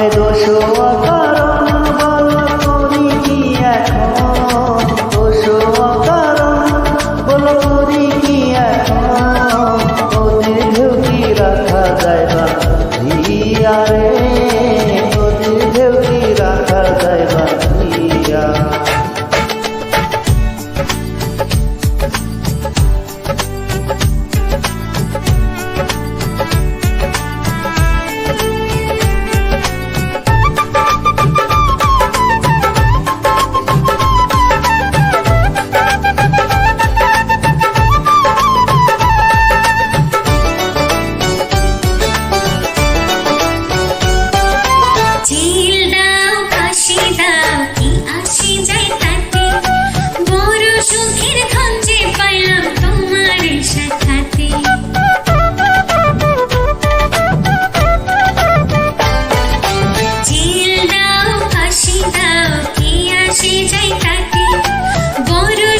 太多舍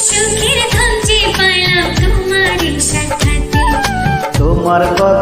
সুখের ধাম যে পাইলাম তোমার সাথে তোমার কথা